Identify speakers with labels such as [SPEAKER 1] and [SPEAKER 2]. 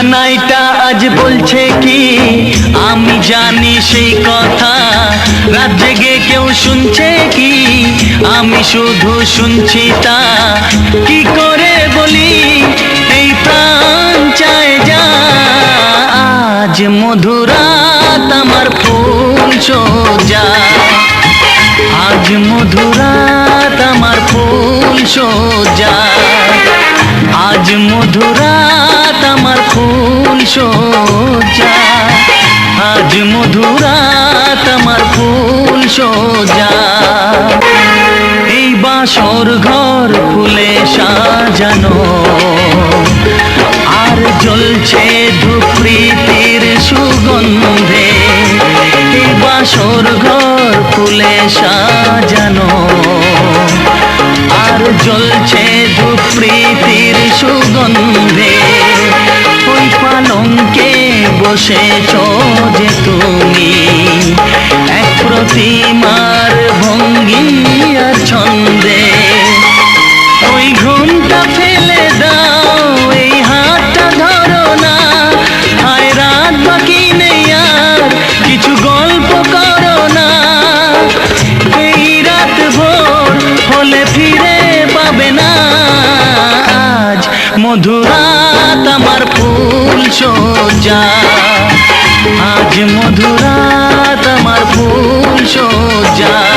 [SPEAKER 1] সানাইটা আজ বলছে কি? আমি জানি সেই কথা। রাত জেগে কেউ শুনছে কি? আমি শুধু শুনছি তা। কি করে বলি? এই প্রাণ চায় যা। আজ মধুরাত আমার ফুল সোজা। আজ মধুরাত আমার ফুল সোজা। আজ ফুল সোজা, আজ মধুরাত আমার ফুল সোজা। এই বাসর ঘর ফুলে সাজানো, আর জ্বলছে ধূপ্রীতির সুগন্ধে। এই বাসর ঘর ফুলে সাজানো, আর জ্বলছে ধূপ্রীতির সুগন্ধে। বসেছ যে তুমি এক প্রতিমার ভঙ্গি আর ছন্দে। ওই ঘুমটা ফেলে দাও, এই হাতটা ধরো না। হায়, রাত বাকি নেই আর কিছু গল্প করো না। এই রাত ভোর হলে ফিরে পাবে না। আজ ফুল সোজা। আজ মধুরাত আমার ফুল সোজা।